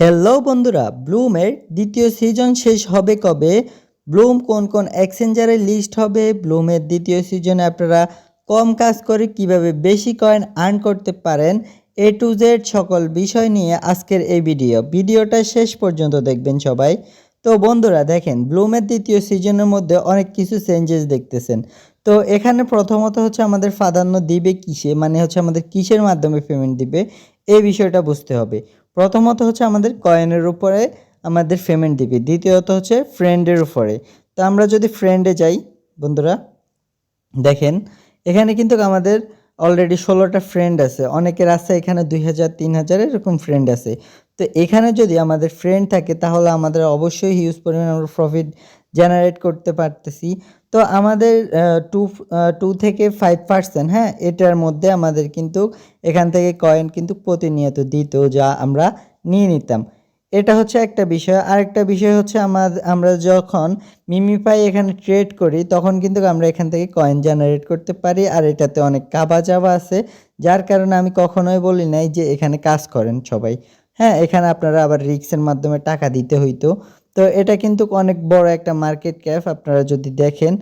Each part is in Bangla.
হ্যালো বন্ধুরা, ব্লুমের দ্বিতীয় সিজন শেষ হবে কবে? ব্লুম কোন কোন এক্সচেঞ্জারের লিস্ট হবে? ব্লুমের দ্বিতীয় সিজনে আপনারা কম কাজ করে কীভাবে বেশি কয়েন আর্ন করতে পারেন? এ টু জেড সকল বিষয় নিয়ে আজকের এই ভিডিও। ভিডিওটা শেষ পর্যন্ত দেখবেন সবাই। তো বন্ধুরা, দেখেন, ব্লুমের দ্বিতীয় সিজনের মধ্যে অনেক কিছু চেঞ্জেস দেখতেছেন। তো এখানে প্রথমত হচ্ছে আমাদের প্রাধান্য দিবে কিসে? মানে হচ্ছে আমাদের কিসের মাধ্যমে পেমেন্ট দিবে? এই বিষয়টা বুঝতে হবে। প্রথমত হচ্ছে আমাদের কয়েনের উপরে আমাদের পেমেন্ট দিবে। দ্বিতীয়ত হচ্ছে ফ্রেন্ডের উপরে। তো আমরা যদি ফ্রেন্ডে যাই, বন্ধুরা, দেখেন, এখানে কিন্তু আমাদের অলরেডি ষোলোটা ফ্রেন্ড আছে। অনেকের আছে এখানে দুই হাজার, তিন হাজার, এরকম ফ্রেন্ড আছে। তো এখানে যদি আমাদের ফ্রেন্ড থাকে, তাহলে আমাদের অবশ্যই হিউজ পরিমাণ আমরা প্রফিট জেনারেট করতে পারতেছি। তো আমাদের টু টু থেকে ফাইভ পার্সেন্ট হ্যাঁ এটার মধ্যে আমাদের কিন্তু এখান থেকে কয়েন কিন্তু প্রতিনিয়ত দিত, যা আমরা নিয়ে নিতাম। এটা হচ্ছে একটা বিষয়। আরেকটা বিষয় হচ্ছে আমার আমরা যখন মিমিফাই এখানে ট্রেড করি, তখন কিন্তু আমরা এখান থেকে কয়েন জেনারেট করতে পারি, আর এটাতে অনেক কাবা চাবা আছে, যার কারণে আমি কখনোই বলি নাই যে এখানে কাজ করেন সবাই। হ্যাঁ এখানে আপনারা আবার রিক্সের মাধ্যমে টাকা দিতে হইতো। তো এটা কিন্তু অনেক বড় একটা মার্কেট ক্যাপ আপনারা যদি দেখেন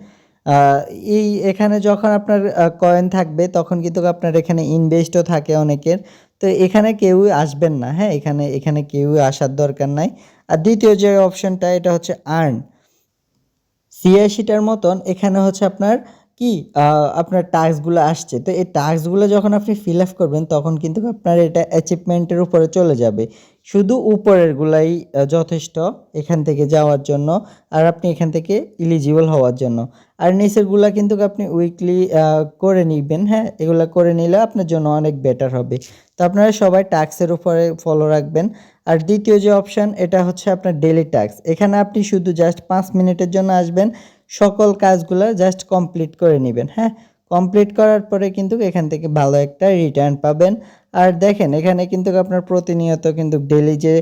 এই এখানে যখন আপনার কয়েন থাকবে তখন কিন্তু আপনার এখানে ইনভেস্টও থাকে অনেকের। তো এখানে কেউই আসবেন না হ্যাঁ? এখানে এখানে কেউই আসার দরকার নাই। আর দ্বিতীয় যে অপশনটা এটা হচ্ছে আর্ন সিআইসিটার মতন এখানে হচ্ছে আপনার কি আপনার টাস্কগুলো আসছে, তো এই টাস্কগুলো যখন আপনি ফিল আপ করবেন, তখন কিন্তু আপনার এটা অ্যাচিভমেন্টের উপরে চলে যাবে। শুধু উপরেরগুলাই যথেষ্ট এখান থেকে যাওয়ার জন্য, আর আপনি এখান থেকে ইলিজিবল হওয়ার জন্য। আর নিচেরগুলা কিন্তু আপনি উইকলি করে নিবেন হ্যাঁ? এগুলো করে নিলে আপনার জন্য অনেক বেটার হবে। তো আপনারা সবাই টাস্কের উপরে ফলো রাখবেন। আর দ্বিতীয় যে অপশান এটা হচ্ছে আপনার ডেলি টাস্ক এখানে আপনি শুধু জাস্ট পাঁচ মিনিটের জন্য আসবেন সকল কাজগুলো জাস্ট কমপ্লিট করে নেবেন হ্যাঁ? কমপ্লিট করার পরে কিন্তু এখান থেকে ভালো একটা রিটার্ন পাবেন। আর দেখেন, এখানে কিন্তু আপনার প্রতিনিয়ত কিন্তু ডেলি যে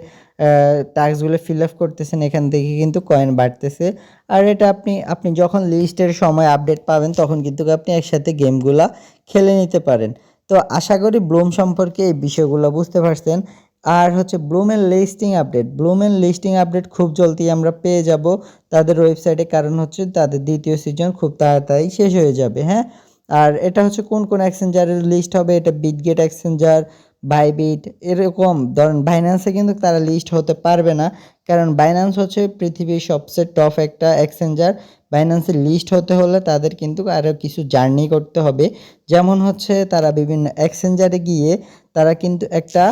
টাস্কগুলো ফিল আপ করতেছেন, এখান থেকে কিন্তু কয়েন বাড়তেছে। আর এটা আপনি আপনি যখন লিস্টের সময় আপডেট পাবেন, তখন কিন্তু আপনি একসাথে গেমগুলা খেলে নিতে পারেন। তো আশা করি ব্লুম সম্পর্কে এই বিষয়গুলো বুঝতে পারছেন। আর হচ্ছে Bloomen listing update Bloomen listing update খুব জলদি আমরা পেয়ে যাব তাদের ওয়েবসাইটে কারণ হচ্ছে তাদের দ্বিতীয় সিজন খুব তাড়াতাড়ি শেষ হয়ে যাবে হ্যাঁ? আর এটা হচ্ছে কোন কোন এক্সচেঞ্জারের লিস্ট হবে? এটা বিটগেট এক্সচেঞ্জার বাইবিট এরকম। ধরেন বাইন্যান্সে কিন্তু তারা লিস্ট হতে পারবে না, কারণ বাইন্যান্স হচ্ছে পৃথিবীর সবচেয়ে টপ একটা এক্সচেঞ্জার বাইন্যান্সে লিস্ট হতে হলে তাদের কিন্তু আরও কিছু জার্নি করতে হবে। যেমন হচ্ছে তারা বিভিন্ন এক্সচেঞ্জারে গিয়ে তারা কিন্তু একটা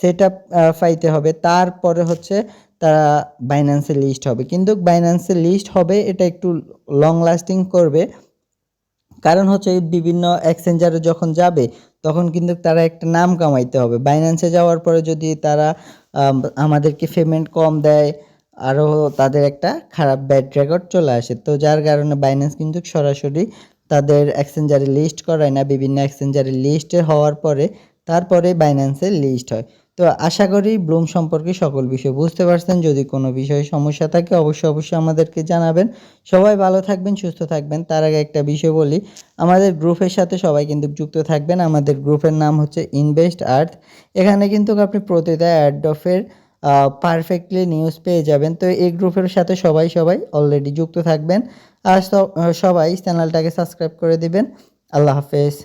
সেট পাইতে হবে। তারপরে হচ্ছে তারা বাইন্যান্সে লিস্ট হবে। কিন্তু বাইন্যান্সে লিস্ট হবে, এটা একটু লং লাস্টিং করবে। কারণ হচ্ছে বিভিন্ন এক্সচেঞ্জারে যখন যাবে, তখন কিন্তু তারা একটা নাম কামাইতে হবে। বাইন্যান্সে যাওয়ার পরে যদি তারা আমাদেরকে পেমেন্ট কম দেয় আরও তাদের একটা খারাপ ব্যাড রেকর্ড চলে আসে। তো যার কারণে বাইন্যান্স কিন্তু সরাসরি তাদের এক্সচেঞ্জারে লিস্ট করায় না। বিভিন্ন এক্সচেঞ্জারে লিস্টে হওয়ার পরে তারপরে বাইন্যান্সে লিস্ট হয়। তো আশা করি ব্লুম সম্পর্কে সকল বিষয় বুঝতে পারছেন। যদি কোনো বিষয়ে সমস্যা থাকে, অবশ্যই অবশ্যই আমাদেরকে জানাবেন। সবাই ভালো থাকবেন, সুস্থ থাকবেন। তার আগে একটা বিষয় বলি, আমাদের গ্রুপের সাথে সবাই কিন্তু যুক্ত থাকবেন। আমাদের গ্রুপের নাম হচ্ছে ইনভেস্ট আর্থ এখানে কিন্তু আপনি প্রতিটা অ্যাডফের পারফেক্টলি নিউজ পেয়ে যাবেন। তো এই গ্রুপের সাথে সবাই সবাই অলরেডি যুক্ত থাকবেন। আর সবাই চ্যানেলটাকে সাবস্ক্রাইব করে দিবেন। আল্লাহ হাফেজ।